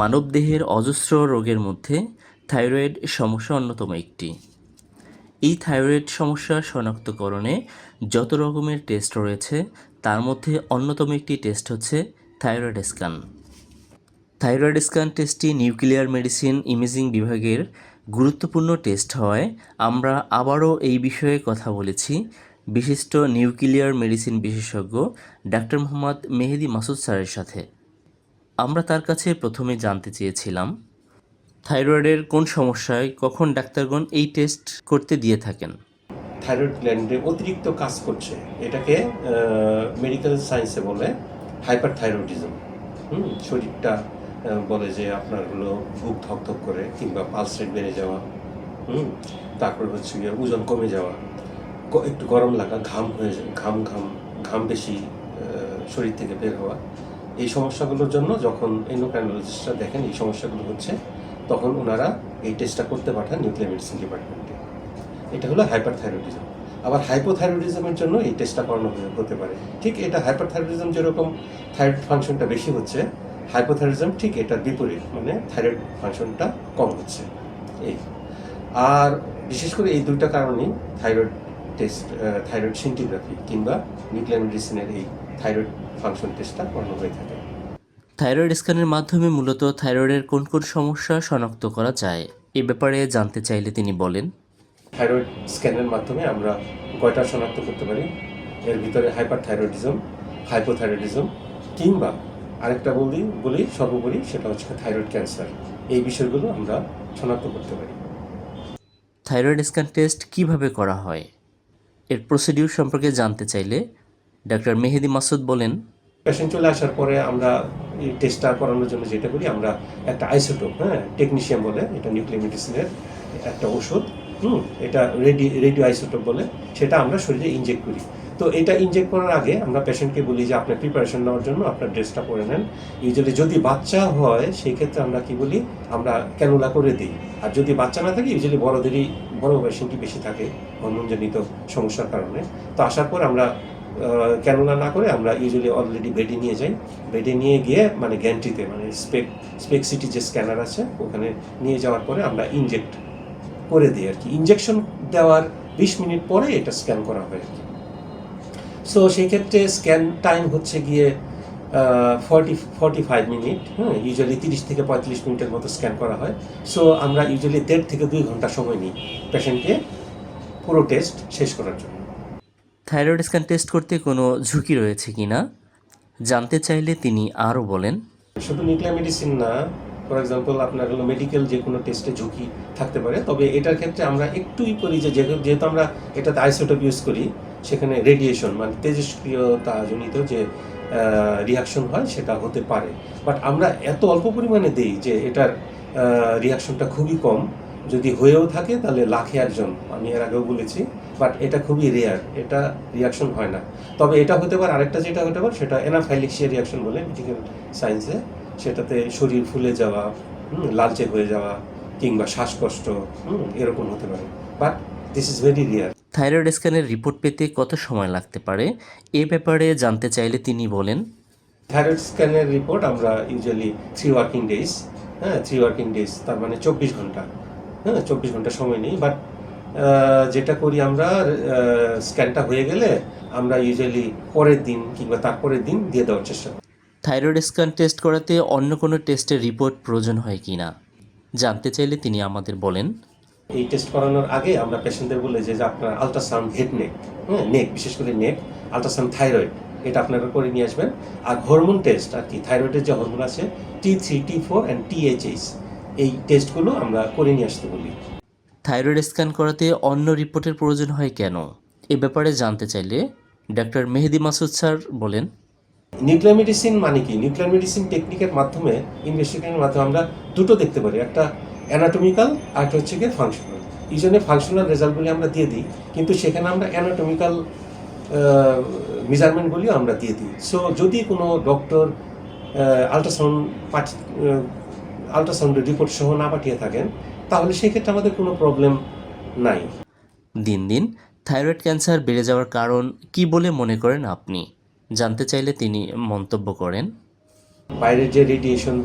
মানবদেহের অজস্র রোগের মধ্যে থাইরয়েড সমস্যা অন্যতম একটি। এই থাইরয়েড সমস্যা শনাক্তকরণে যত রকমের টেস্ট রয়েছে, তার মধ্যে অন্যতম একটি টেস্ট হচ্ছে থাইরয়েড স্ক্যান। থাইরয়েড স্ক্যান টেস্টটি নিউক্লিয়ার মেডিসিন ইমেজিং বিভাগের গুরুত্বপূর্ণ টেস্ট হওয়ায় আমরা আবারও এই বিষয়ে কথা বলেছি। বিশিষ্ট নিউক্লিয়ার মেডিসিন বিশেষজ্ঞ ডাক্তার মোহাম্মদ মেহেদি মাসুদ স্যারের সাথে। আমরা তার কাছে প্রথমে জানতে চেয়েছিলাম, থাইরয়েডের কোন সমস্যায় কখন ডাক্তারগণ এই টেস্ট করতে দিয়ে থাকেন। থাইরয়েড গ্ল্যান্ডে অতিরিক্ত কাজ করছে, এটাকে মেডিকেল সায়েন্সে বলে হাইপার থাইরয়েডিজম হুম, শরীরটা বলে যে আপনার হলো বুক ধকধক করে কিংবা পালস রেট বেড়ে যাওয়া, হুম, তারপর হচ্ছে গিয়ে ওজন কমে যাওয়া একটু গরম লাগা, ঘাম হয়ে যায় ঘাম ঘাম ঘাম বেশি শরীর থেকে বের হওয়া। এই সমস্যাগুলোর জন্য যখন এন্ডোক্রাইনোলজিস্টরা দেখেন এই সমস্যাগুলো হচ্ছে, তখন ওনারা এই টেস্টটা করতে পাঠান নিউক্লিয়ার মেডিসিন ডিপার্টমেন্টে এটা হলো হাইপারথাইরয়েডিজম আবার হাইপোথাইরয়েডিজমের জন্য এই টেস্টটা করানো হতে পারে। ঠিক এটা হাইপারথাইরয়েডিজম যেরকম থাইরয়েড ফাংশনটা বেশি হচ্ছে হাইপোথাইরয়েডিজম ঠিক এটার বিপরীত মানে থাইরয়েড ফাংশনটা কম হচ্ছে। এই। আর বিশেষ করে এই দুইটা কারণেই থাইরয়েড টেস্ট থাইরয়েড সিন্টিগ্রাফি কিংবা নিউক্লিয়ার মেডিসিনের এই থাইরয়েড ফাংশন টেস্টটা করানো হয়ে থাকে থাইরয়েড স্ক্যানের মাধ্যমে মূলত থাইরয়েডের কোন কোন সমস্যা শনাক্ত করা যায় এ ব্যাপারে জানতে চাইলে তিনি বলেন। থাইরয়েড স্ক্যানের মাধ্যমে আমরা কয়টা শনাক্ত করতে পারি? এর ভিতরে হাইপার থাইরয়েডিজম হাইপোথাইরয়েডিজম কিংবা আরেকটা বলি বলি সর্বোপরি সেটা হচ্ছে থাইরয়েড ক্যান্সার। এই বিষয়গুলো আমরা শনাক্ত করতে পারি। থাইরয়েড স্ক্যান টেস্ট কীভাবে করা হয়? এর প্রসিডিউর সম্পর্কে জানতে চাইলে ডাক্তার মেহেদি মাসুদ বলেন পেশেন্ট চলে আসার পরে আমরা এই টেস্টটা করানোর জন্য যেটা করি, আমরা একটা আইসোটোপ হ্যাঁ টেকনিশিয়ান বলে, এটা নিউক্লিয়ার মেডিসিনের একটা ওষুধ হুম, এটা রেডি রেডিও আইসোটোপ বলে, সেটা আমরা শরীরে ইনজেক্ট করি। তো এটা ইনজেক্ট করার আগে আমরা পেশেন্টকে বলি যে, আপনার প্রিপারেশন নেওয়ার জন্য আপনার ড্রেসটা পরে নেন। ইউজুয়ালি যদি বাচ্চা হয়, সেই ক্ষেত্রে আমরা কি বলি, আমরা ক্যানুলা করে দিই। আর যদি বাচ্চা না থাকে ইউজুয়ালি বড়দেরই, বড় পেশেন্টই বেশি থাকে, হরমোনজনিত সমস্যার কারণে। তো আসার পর আমরা ক্যানোলা না করে আমরা ইউজুয়ালি অলরেডি বেডে নিয়ে যাই। বেডে নিয়ে গিয়ে মানে গ্যান্ট্রিতে মানে স্পেক স্পেক সিটি যে স্ক্যানার আছে, ওখানে নিয়ে যাওয়ার পরে আমরা ইনজেক্ট করে দিই আর কি। ইনজেকশন দেওয়ার বিশ মিনিট পরে এটা স্ক্যান করা হয় আর কি। সো সেই ক্ষেত্রে স্ক্যান টাইম হচ্ছে গিয়ে ফর্টি ফর্টি ফাইভ মিনিট হ্যাঁ ইউজুয়ালি তিরিশ থেকে পঁয়তাল্লিশ মিনিটের মতো স্ক্যান করা হয়। সো আমরা ইউজুয়ালি দেড় থেকে দুই ঘণ্টা সময় নিই পেশেন্টকে পুরো টেস্ট শেষ করার জন্য। থাইরয়েড স্ক্যান টেস্ট করতে কোনো ঝুঁকি রয়েছে কিনা জানতে চাইলে তিনি আরও বলেন। শুধু নিউক্লিয়ার মেডিসিন না ফর এক্সাম্পল আপনার হলো মেডিকেল যে কোনো টেস্টে ঝুঁকি থাকতে পারে, তবে এটার ক্ষেত্রে আমরা একটুই করি যে যেহেতু যেহেতু আমরা এটাতে আইসোটোপ ইউজ করি, সেখানে রেডিয়েশন মানে তেজস্ক্রিয়তা জনিত যে রিয়াকশন হয়, সেটা হতে পারে। বাট আমরা এত অল্প পরিমাণে দেই যে এটার রিয়াকশনটা খুবই কম। যদি হয়েও থাকে, তাহলে লাখে একজন, আমি এর আগেও বলেছি বাট এটা খুবই রেয়ার এটা রিয়াকশন হয় না। তবে এটা হতে পারে আরেকটা যেটা হতে পারে সেটা এনাফাইলিক্সিয়া রিয়াকশন বলে মেডিকেল সায়েন্সে সেটাতে শরীর ফুলে যাওয়া লালচে হয়ে যাওয়া কিংবা শ্বাসকষ্ট হুম, এরকম হতে পারে। But this is very rare thyroid স্ক্যানের report পেতে কত সময় লাগতে পারে? এ ব্যাপারে জানতে চাইলে তিনি বলেন। থাইরয়েড স্ক্যানের রিপোর্ট আমরা ইউজুয়ালি থ্রি ওয়ার্কিং ডেজ হ্যাঁ থ্রি ওয়ার্কিং ডেজ তার মানে চব্বিশ ঘণ্টা। হ্যাঁ চব্বিশ ঘণ্টা সময় নেই বাট যেটা করি আমরা স্ক্যানটা হয়ে গেলে আমরা ইউজুয়ালি পরের দিন কিংবা তারপরের দিন দিয়ে দেওয়ার চেষ্টা করি। থাইরয়েড স্ক্যান টেস্ট করাতে অন্য কোনো টেস্টের রিপোর্ট প্রয়োজন হয় কি না? জানতে চাইলে তিনি আমাদের বলেন। এই টেস্ট করানোর আগে আমরা পেশেন্টদের বলে যে আপনার আলট্রাসাউন্ড হেড নেক হ্যাঁ নেক বিশেষ করে নেক আলট্রাসাউন্ড থাইরয়েড এটা আপনারা করে নিয়ে আসবেন। আর হরমোন টেস্ট আর কি থাইরয়েডের যে হরমোন আছে T three T four and T TSH এই টেস্টগুলো আমরা করে নিয়ে আসতে বলি। থাইরয়েড স্ক্যান করাতে অন্য রিপোর্টের প্রয়োজন হয় কেন? এ ব্যাপারে জানতে চাইলে ডাক্তার মেহেদি মাসুদ স্যার বলেন। নিউক্লিয়ার মেডিসিন মানে কি? নিউক্লিয়ার মেডিসিন টেকনিকের মাধ্যমে, ইনভেস্টিগেশনের মাধ্যমে আমরা দুটো দেখতে পারি। একটা অ্যানাটমিক্যাল আর একটা হচ্ছে গিয়ে ফাংশনাল এই জন্য ফাংশনাল রেজাল্টগুলি আমরা দিয়ে দিই, কিন্তু সেখানে আমরা অ্যানাটমিক্যাল মেজারমেন্টগুলিও আমরা দিয়ে দিই। সো যদি কোনো ডক্টর আলট্রাসাউন্ড আলট্রাসাউন্ডের রিপোর্ট সহ না পাঠিয়ে থাকেন তাহলে সেক্ষেত্রে আমাদের কোনো প্রবলেম নাই। দিন দিন থাইরয়েড ক্যান্সার বেড়ে যাওয়ার কারণ কি বলে মনে করেন আপনি? জানতে চাইলে তিনি মন্তব্য করেন। বাইরের যে রেডিয়েশন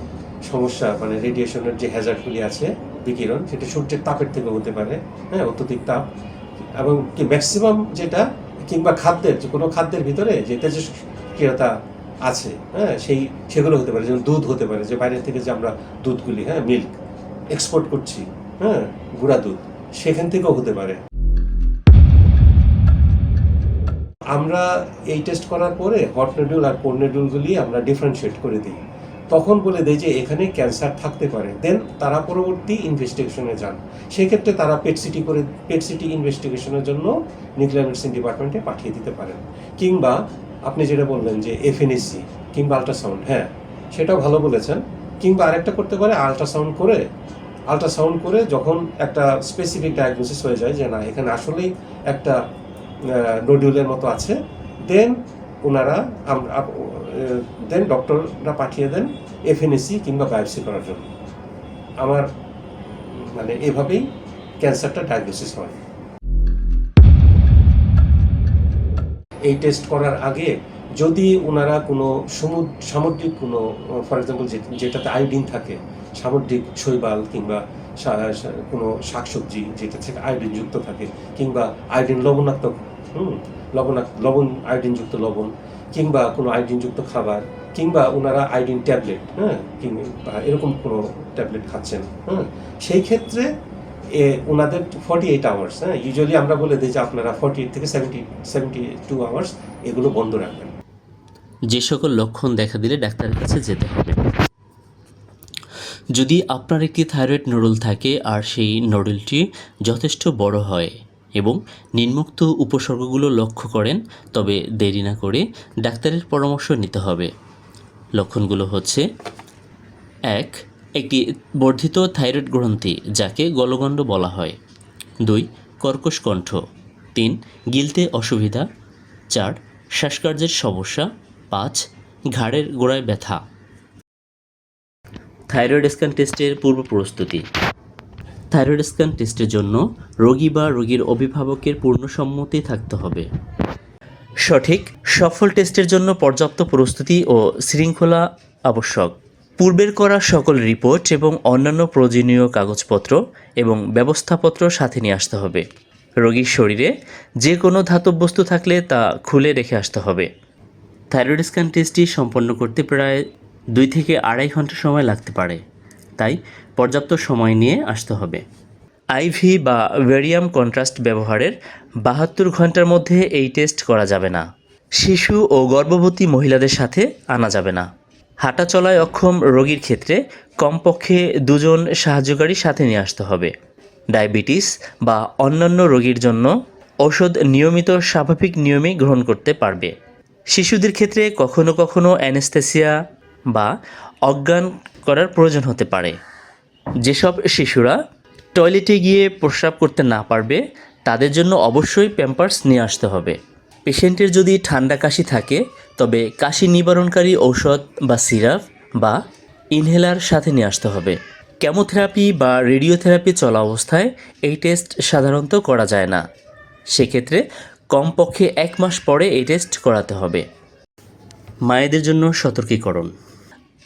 সমস্যা মানে রেডিয়েশনের যে হ্যাজার্ডগুলি আছে বিকিরণ সেটা সূর্যের তাপের থেকে হতে পারে হ্যাঁ অত্যধিক তাপ। এবং কি ম্যাক্সিমাম যেটা কিংবা খাদ্যের যে কোনো খাদ্যের ভিতরে যে তেজস্ক্রিয়তা আছে হ্যাঁ সেই সেগুলো হতে পারে যেমন দুধ হতে পারে যে বাইরের থেকে যে আমরা দুধগুলি হ্যাঁ মিল্ক এক্সপোর্ট করছি হ্যাঁ গুঁড়া দুধ, সেখান থেকেও হতে পারে। আমরা এই টেস্ট করার পরে হট নেডুল আর কোল্ড নেডুলগুলি আমরা ডিফারেন্সিয়েট করে দিই। তখন বলে দেয় যে এখানে ক্যান্সার থাকতে পারে। দেন তারা পরবর্তী ইনভেস্টিগেশনে যান। সেক্ষেত্রে তারা পেট সিটি করে পেট সিটি ইনভেস্টিগেশনের জন্য নিউক্লিয়ার মেডিসিন ডিপার্টমেন্টে পাঠিয়ে দিতে পারেন। কিংবা আপনি যেটা বললেন যে এফএনএসি কিংবা আল্ট্রাসাউন্ড হ্যাঁ সেটাও ভালো বলেছেন। কিংবা আরেকটা করতে পারে আল্ট্রাসাউন্ড করে আল্ট্রাসাউন্ড করে যখন একটা স্পেসিফিক ডায়াগনোসিস হয়ে যায় যে না, এখানে আসলেই একটা নডিউলের মতো আছে দেন ওনারা দেন ডক্টররা পাঠিয়ে দেন এফএনএসি কিংবা বায়োপসি করার জন্য। আমার মানে এভাবেই ক্যান্সারটা ডায়াগনোসিস হয়। এই টেস্ট করার আগে যদি ওনারা কোনো সমুদ্র সামুদ্রিক কোনো ফর এক্সাম্পল যেটাতে আয়োডিন থাকে সামুদ্রিক শৈবাল কিংবা কোনো শাকসবজি যেটা থেকে আয়োডিন যুক্ত থাকে কিংবা আয়োডিন লবণাত্মক, হুম, লবণাক্ত, লবণ আয়োডিনযুক্ত লবণ কিংবা কোনো আয়োডিনযুক্ত খাবার কিংবা ওনারা আয়োডিন ট্যাবলেট হ্যাঁ কিংবা এরকম কোনো ট্যাবলেট খাচ্ছেন হ্যাঁ সেই ক্ষেত্রে এ ওনাদের ফর্টি এইট আওয়ার্স হ্যাঁ ইউজুয়ালি আমরা বলে দিই যে আপনারা ফর্টি এইট থেকে সেভেন্টি সেভেন্টি টু আওয়ার্স এগুলো বন্ধ রাখবেন। যে সকল লক্ষণ দেখা দিলে ডাক্তারের কাছে যেতে হবে। যদি আপনার একটি থাইরয়েড নোডুল থাকে আর সেই নোডুলটি যথেষ্ট বড় হয় এবং নিম্নোক্ত উপসর্গগুলো লক্ষ্য করেন, তবে দেরি না করে ডাক্তারের পরামর্শ নিতে হবে। লক্ষণগুলো হচ্ছে, এক, একটি বর্ধিত থাইরয়েড গ্রন্থি যাকে গলগণ্ড বলা হয়। দুই, কর্কশ কণ্ঠ। তিন, গিলতে অসুবিধা। চার, শ্বাসকার্যের সমস্যা। পাঁচ, ঘাড়ের গোড়ায় ব্যথা। থাইরয়েড স্ক্যান টেস্টের পূর্ব প্রস্তুতি। থাইরয়েড স্ক্যান টেস্টের জন্য রোগী বা রোগীর অভিভাবকের পূর্ণ সম্মতি থাকতে হবে। সঠিক, সফল টেস্টের জন্য পর্যাপ্ত প্রস্তুতি ও শৃঙ্খলা আবশ্যক। পূর্বের করা সকল রিপোর্ট এবং অন্যান্য প্রয়োজনীয় কাগজপত্র এবং ব্যবস্থাপত্র সাথে নিয়ে আসতে হবে। রোগীর শরীরে যে কোনো ধাতব বস্তু থাকলে তা খুলে রেখে আসতে হবে। থাইরয়েড স্ক্যান টেস্টটি সম্পন্ন করতে প্রায় দুই থেকে আড়াই ঘণ্টা সময় লাগতে পারে। তাই পর্যাপ্ত সময় নিয়ে আসতে হবে। আইভি বা ভেরিয়াম কন্ট্রাস্ট ব্যবহারের বাহাত্তর ঘণ্টার মধ্যে এই টেস্ট করা যাবে না। শিশু ও গর্ভবতী মহিলাদের সাথে আনা যাবে না। হাঁটা চলায় অক্ষম রোগীর ক্ষেত্রে কমপক্ষে দুজন সাহায্যকারী সাথে নিয়ে আসতে হবে। ডায়াবেটিস বা অন্যান্য রোগীর জন্য ঔষধ নিয়মিত স্বাভাবিক নিয়মে গ্রহণ করতে পারবে। শিশুদের ক্ষেত্রে কখনো কখনো অ্যানেস্থেসিয়া বা অজ্ঞান করার প্রয়োজন হতে পারে। যেসব শিশুরা টয়লেটে গিয়ে প্রস্রাব করতে না পারবে, তাদের জন্য অবশ্যই প্যাম্পার্স নিয়ে আসতে হবে। পেশেন্টের যদি ঠান্ডা কাশি থাকে, তবে কাশি নিবারণকারী ঔষধ বা সিরাপ বা ইনহেলার সাথে নিয়ে আসতে হবে। কেমোথেরাপি বা রেডিওথেরাপি চলা অবস্থায় এই টেস্ট সাধারণত করা যায় না। সেক্ষেত্রে কমপক্ষে এক মাস পরে এই টেস্ট করাতে হবে। মায়েদের জন্য সতর্কীকরণ।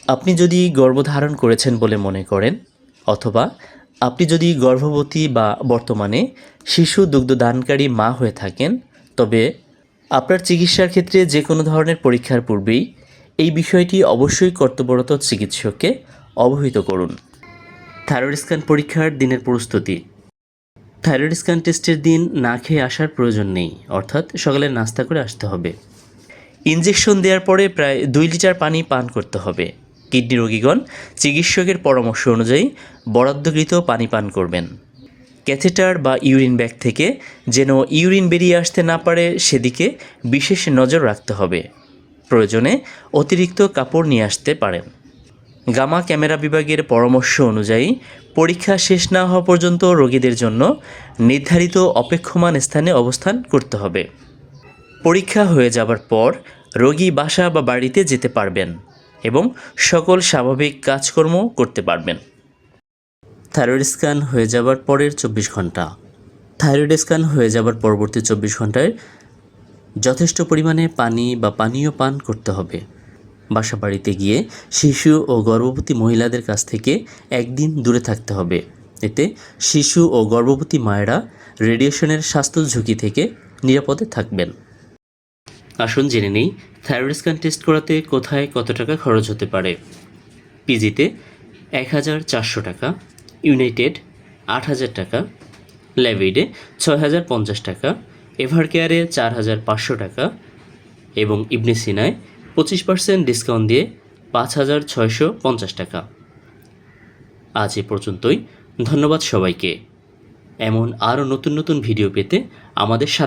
আপনি যদি গর্ভধারণ করেছেন বলে মনে করেন, অথবা আপনি যদি গর্ভবতী বা বর্তমানে শিশু দুগ্ধদানকারী মা হয়ে থাকেন, তবে আপনার চিকিৎসার ক্ষেত্রে যে কোনো ধরনের পরীক্ষার পূর্বেই এই বিষয়টি অবশ্যই কর্তব্যরত চিকিৎসককে অবহিত করুন। থাইরয়েড স্ক্যান পরীক্ষার দিনের প্রস্তুতি। থাইরয়েড স্ক্যান টেস্টের দিন না খেয়ে আসার প্রয়োজন নেই, অর্থাৎ সকালে নাস্তা করে আসতে হবে। ইনজেকশন দেওয়ার পরে প্রায় দুই লিটার পানি পান করতে হবে। কিডনি রোগীগণ চিকিৎসকের পরামর্শ অনুযায়ী বরাদ্দকৃত পানি পান করবেন। ক্যাথেটার বা ইউরিন ব্যাগ থেকে যেন ইউরিন বেরিয়ে আসতে না পারে, সেদিকে বিশেষ নজর রাখতে হবে। প্রয়োজনে অতিরিক্ত কাপড় নিয়ে আসতে পারেন। গামা ক্যামেরা বিভাগের পরামর্শ অনুযায়ী পরীক্ষা শেষ না হওয়া পর্যন্ত রোগীদের জন্য নির্ধারিত অপেক্ষমান স্থানে অবস্থান করতে হবে। পরীক্ষা হয়ে যাবার পর রোগী বাসা বা বাড়িতে যেতে পারবেন। এবং সকল স্বাভাবিক কাজকর্ম করতে পারবেন। থাইরয়েড স্ক্যান হয়ে যাবার পরের চব্বিশ ঘণ্টা। থাইরয়েড স্ক্যান হয়ে যাবার পরবর্তী চব্বিশ ঘন্টায় যথেষ্ট পরিমাণে পানি বা পানীয় পান করতে হবে। বাসা বাড়িতে গিয়ে শিশু ও গর্ভবতী মহিলাদের কাছ থেকে একদিন দূরে থাকতে হবে। এতে শিশু ও গর্ভবতী মায়েরা রেডিয়েশনের স্বাস্থ্য ঝুঁকি থেকে নিরাপদে থাকবেন। আসুন জেনে নেই থাইরয়েড স্ক্যান টেস্ট করাতে কোথায় কত টাকা খরচ হতে পারে? পিজিতে এক হাজার চারশো টাকা ইউনাইটেড আট হাজার টাকা ল্যাভিডে ছয় হাজার পঞ্চাশ টাকা এভার কেয়ারে চার হাজার পাঁচশো টাকা এবং ইবনে সিনায় পঁচিশ পার্সেন্ট ডিসকাউন্ট দিয়ে পাঁচ হাজার ছয়শো পঞ্চাশ টাকা। আজ এ পর্যন্তই, ধন্যবাদ সবাইকে। এমন আরও নতুন নতুন ভিডিও পেতে আমাদের সাথে